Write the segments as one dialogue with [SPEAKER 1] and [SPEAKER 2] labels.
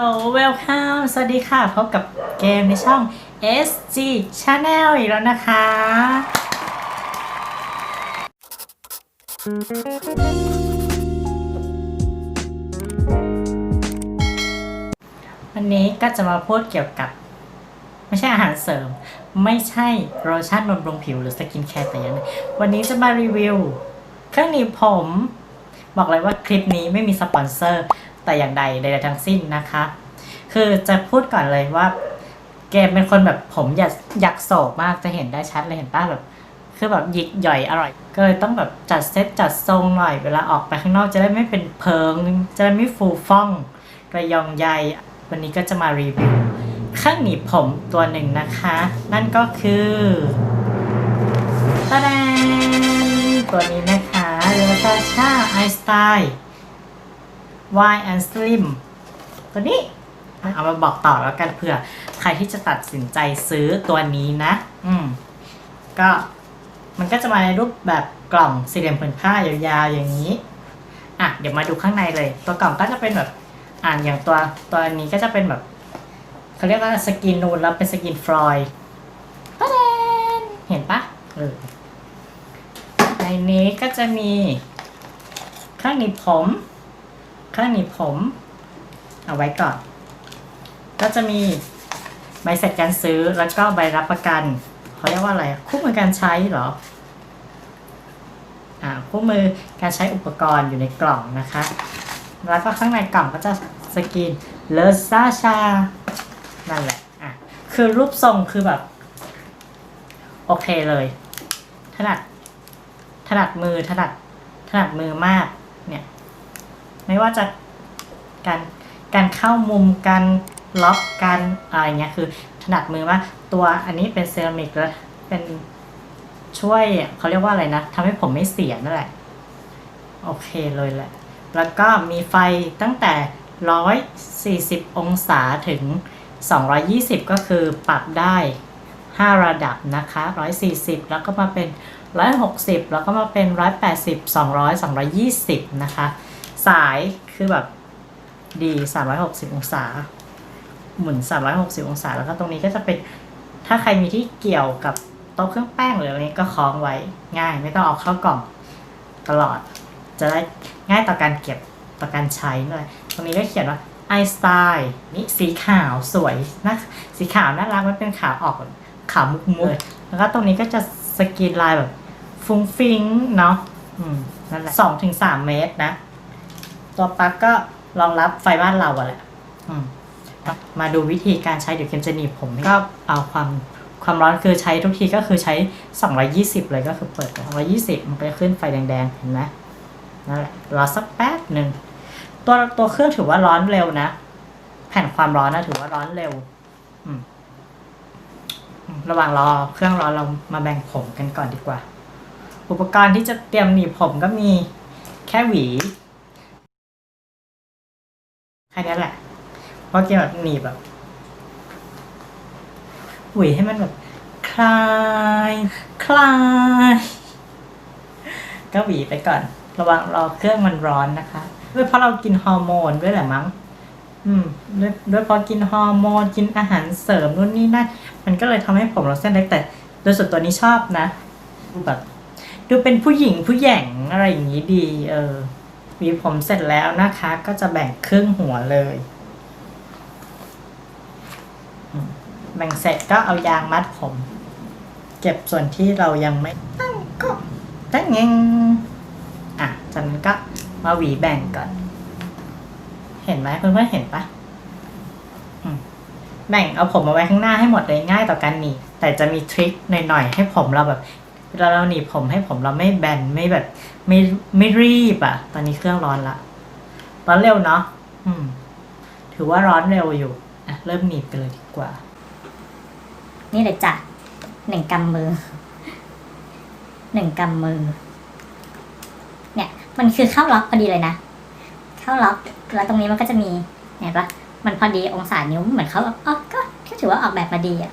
[SPEAKER 1] โอ้เวลคัมสวัสดีค่ะ พบกับเกมในช่อง SG Channel อีกแล้วนะคะ วันนี้ก็จะมาพูดเกี่ยวกับ ไม่ใช่อาหารเสริม ไม่ใช่โลชั่นบำรุงผิวหรือสกินแคร์แต่อย่างใดวันนี้จะมารีวิว เครื่องหนีบผม บอกเลยว่าคลิปนี้ไม่มีสปอนเซอร์ แต่อย่างใดใดๆทั้งสิ้นนะคะ คือจะพูดก่อนเลยว่าเกมเป็นคนแบบผมอยากอยากโศกมากจะเห็นได้ชัดเลยเห็นป้าแบบ คือแบบหยิกหย่อยอร่อย ก็เลยต้องแบบจัดเซตจัดทรงหน่อยเวลาออกไปข้างนอกจะได้ไม่เป็นเพิง จะได้ไม่ฟูฟ่องกระยองใยวันนี้ก็จะมารีวิวเครื่องหนีบผมตัวหนึ่งนะคะ นั่นก็คือตาแดนตัวนี้นะคะเรซาชาไอสไตล์ Y and Slim ตัวนี้เอามาบอกต่อแล้วกันเผื่อ ใครที่จะตัดสินใจซื้อตัวนี้นะ อืม ก็มันก็จะมาในรูปแบบกล่องสี่เหลี่ยมผืนผ้ายาวๆอย่างนี้ อะ เดี๋ยวมาดูข้างในเลย ตัวกล่องก็จะเป็นแบบ อ่านอย่างตัวตัวนี้ก็จะเป็นแบบเขาเรียกว่าสกินนูนแล้วเป็นสกินฟลอยด์ตะแดนเห็นปะเออในนี้ก็จะมีเครื่องหนีบผม เครื่องหนีบผม เอาไว้ก่อน ก็จะมีใบเสร็จการซื้อแล้วก็ใบรับประกันเขาเรียกว่าอะไรคู่มือการใช้เหรออ่าคู่มือการใช้อุปกรณ์อยู่ในกล่องนะคะ แล้วก็ข้างในกล่องก็จะสกรีนเลซาชานั่นแหละอะคือรูปทรงคือแบบ โอเคเลย ถนัด ถนัดมือถนัด ถนัดมือมากเนี่ย ไม่ว่าจะการการเข้ามุมการล็อกการอะไรเงี้ยคือถนัดมือมากตัวอันนี้เป็นเซรามิกแล้วเป็นช่วยเขาเรียกว่าอะไรนะทำให้ผมไม่เสียนั่นแหละโอเคเลยแหละ แล้วก็มีไฟตั้งแต่ 140 องศาถึง 220 ก็คือปรับได้ 5 ระดับนะคะ 140 แล้วก็มาเป็น 160 แล้วก็มาเป็น 180 200 220 นะคะ สายคือแบบดี 360 องศา หมุน 360 องศา แล้วก็ตรงนี้ก็จะเป็นถ้าใครมีที่เกี่ยวกับโต๊ะเครื่องแป้งหรืออะไรนี้ก็คล้องไว้ง่าย ไม่ต้องเอาเข้ากล่องตลอด จะได้ง่ายต่อการเก็บต่อการใช้เลยตรงนี้ก็เขียนว่าไอสไตล์นี่สีขาวสวยนะสีขาวน่ารักมันเป็นขาวออกขาวมุกมุกแล้วก็ตรงนี้ก็จะสกรีนลายแบบฟุ้งฟิ้งเนาะอืมนั่นแหละสองถึงสามเมตรนะ ตัวปลั๊กก็รองรับไฟบ้านเราอะแหละอืมมาดูวิธีการใช้เดี๋ยวเข็มจะหนีบผมให้ก็เอาความความร้อนคือใช้ทุกทีก็คือใช้ 220 เลยก็คือเปิด 220 มันก็จะขึ้นไฟแดงๆ เห็นไหมนั่นแหละรอสักแป๊บหนึ่งตัวตัวเครื่องถือว่าร้อนเร็วนะ แผ่นความร้อนนะถือว่าร้อนเร็วอืมอืมระหว่างรอเครื่องร้อนเรามาแบ่งผมกันก่อนดีกว่า อุปกรณ์ที่จะเตรียมหนีบผมก็มีแค่หวี แค่นี้แหละ เพราะเกี่ยวกับหนีบแบบหวีให้มันแบบคลาย คลาย ก็หวีไปก่อน ระวังรอเครื่องมันร้อนนะคะด้วยเพราะเรากินฮอร์โมนด้วยแหละมั้ง อืมด้วยด้วยเพราะกินฮอร์โมนกินอาหารเสริมนู่นนี่นั่นมันก็เลยทำให้ผมเราเส้นเล็กแต่ โดยส่วนตัวนี้ชอบนะ ดูแบบ ดูเป็นผู้หญิงผู้หย่งอะไรอย่างนี้ดี เออ วีผมเสร็จแล้วนะคะ ก็จะแบ่งครึ่งหัวเลย แบ่งเสร็จก็เอายางมัดผม เก็บส่วนที่เรายังไม่ตั้งก็ตั้งเงงอะจากนั้นก็มาหวีแบ่งก่อน เห็นไหมเพื่อนๆเห็นปะแบ่งเอาผมมาไว้ข้างหน้าให้หมดเลยง่ายต่อการหนีแต่จะมีทริคหน่อยๆให้ผมเราแบบ เวลาเราหนีบผมให้ผมเราไม่แบนไม่แบบไม่ไม่รีบอะ ตอนนี้เครื่องร้อนละ ร้อนเร็วเนาะอืม ถือว่าร้อนเร็วอยู่อะเริ่มหนีบกันเลยดีกว่า
[SPEAKER 2] นี่เลยจ้ะหนึ่งกำมือหนึ่งกำมือ เนี่ย มันคือเข้าล็อกพอดีเลยนะ เข้าล็อกแล้วตรงนี้มันก็จะมีเห็นปะมันพอดีองศานิ้วเหมือนเขาอ๋อก็ก็ถือว่าออกแบบมาดีอะ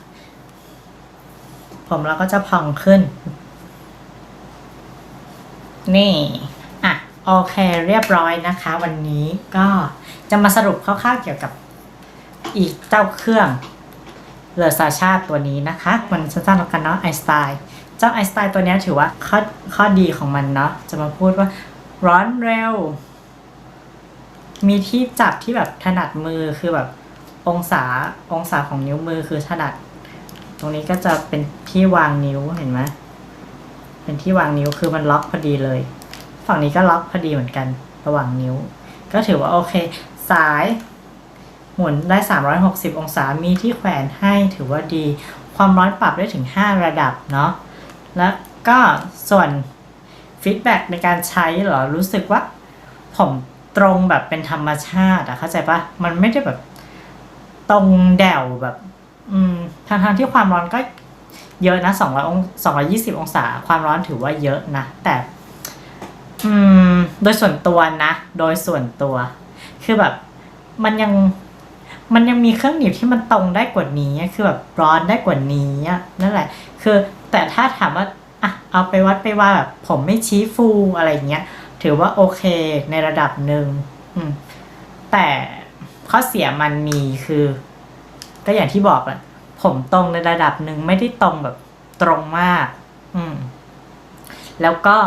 [SPEAKER 1] ผมเราก็จะพองขึ้น นี่อะโอเคเรียบร้อยนะคะ วันนี้ก็จะมาสรุปคร่าวๆเกี่ยวกับอีกเจ้าเครื่องเลอซาชาตัวนี้นะคะ มันสั้นๆแล้วกันเนาะไอสไตล์เจ้าไอสไตล์ตัวนี้ถือว่าข้อข้อดีของมันเนาะจะมาพูดว่าร้อนเร็ว มีที่จับที่แบบถนัดมือคือแบบองศาองศาของนิ้วมือคือถนัด ตรงนี้ก็จะเป็นที่วางนิ้วเห็นไหมเป็นที่วางนิ้วคือมันล็อกพอดีเลย ฝั่งนี้ก็ล็อกพอดีเหมือนกัน ระหว่างนิ้ว ก็ถือว่าโอเค สายหมุนได้ 360 องศา มีที่แขวนให้ถือว่าดี ความร้อนปรับได้ถึง 5 ระดับเนาะ แล้วก็ส่วนฟีดแบ็ในการใช้เหรอ รู้สึกว่าผมตรงแบบเป็นธรรมชาติอะเข้าใจปะมันไม่ได้แบบตรงแดวแบบ อืมทางทางที่ความร้อนก็เยอะนะ200อง220องศา ความร้อนถือว่าเยอะนะ แต่ อืม โดยส่วนตัวนะ โดยส่วนตัว คือแบบ มันยัง มันยังมีเครื่องหนีบที่มันตรงได้กว่านี้คือแบบร้อนได้กว่านี้นั่นแหละ คือ แต่ถ้าถามว่าอะเอาไปวัดไปว่าแบบ ผมไม่ชี้ฟูอะไรเงี้ย ถือว่าโอเคในระดับหนึ่งแต่ข้อเสียมันมีคือ ก็อย่างที่บอกแหละผมตรงในระดับหนึ่งไม่ได้ตรงแบบตรงมาก อืม แล้วก็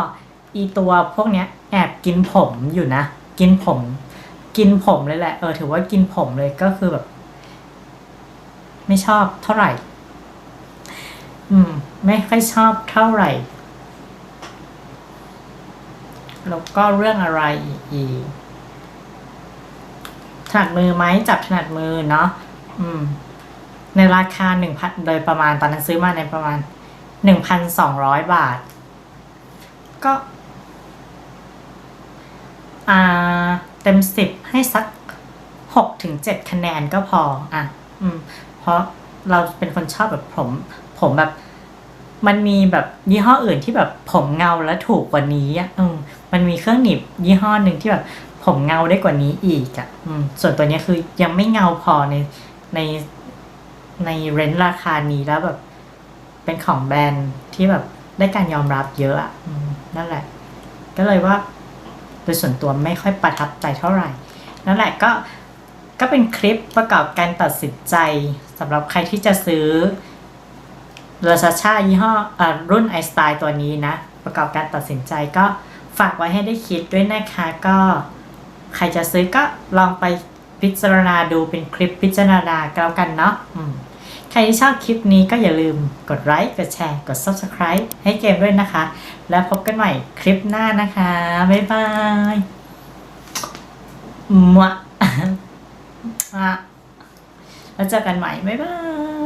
[SPEAKER 1] อีตัวพวกเนี้ย แอบกินผมอยู่นะ กินผม กินผมเลยแหละ เออ ถือว่ากินผมเลยก็คือแบบ ไม่ชอบเท่าไหร่ อืม ไม่ค่อยชอบเท่าไหร่ แล้วก็เรื่องอะไรอีกถนัดมือไหมจับถนัดมือเนาะ อืม ในราคาหนึ่งพันโดยประมาณตอนนั้นซื้อมาในประมาณหนึ่งพันสองร้อยบาท ก็ อ่า เต็มสิบให้สักหกถึงเจ็ดคะแนนก็พอ อะ อืม เพราะเราเป็นคนชอบแบบผม ผมแบบ มันมีแบบยี่ห้ออื่นที่แบบผมเงาและถูกกว่านี้อะอืมมันมีเครื่องหนีบยี่ห้อหนึ่งที่แบบผมเงาได้กว่านี้อีกอะอืมส่วนตัวเนี้ยคือยังไม่เงาพอใน ในในเรนจ์ราคานี้แล้วแบบ เป็นของแบรนด์ที่แบบได้การยอมรับเยอะอะนั่นแหละ ก็เลยว่า โดยส่วนตัวไม่ค่อยประทับใจเท่าไหร่ นั่นแหละก็ก็เป็นคลิปประกอบการตัดสินใจสำหรับใครที่จะซื้อเลซาชายี่ห้ออรุ่นไอสไตล์ตัวนี้นะ ประกอบการตัดสินใจก็ฝากไว้ให้ได้คิดด้วยนะคะก็ ใครจะซื้อก็ลองไป พิจารณาดูเป็นคลิปพิจารณาก็แล้วกันเนาะใครที่ชอบคลิปนี้ก็อย่าลืมกดไลค์กดแชร์กด Subscribe ให้เกมด้วยนะคะ แล้วพบกันใหม่คลิปหน้านะคะ บ๊ายบายมัวแล้วเจอกันใหม่ บ๊ายบาย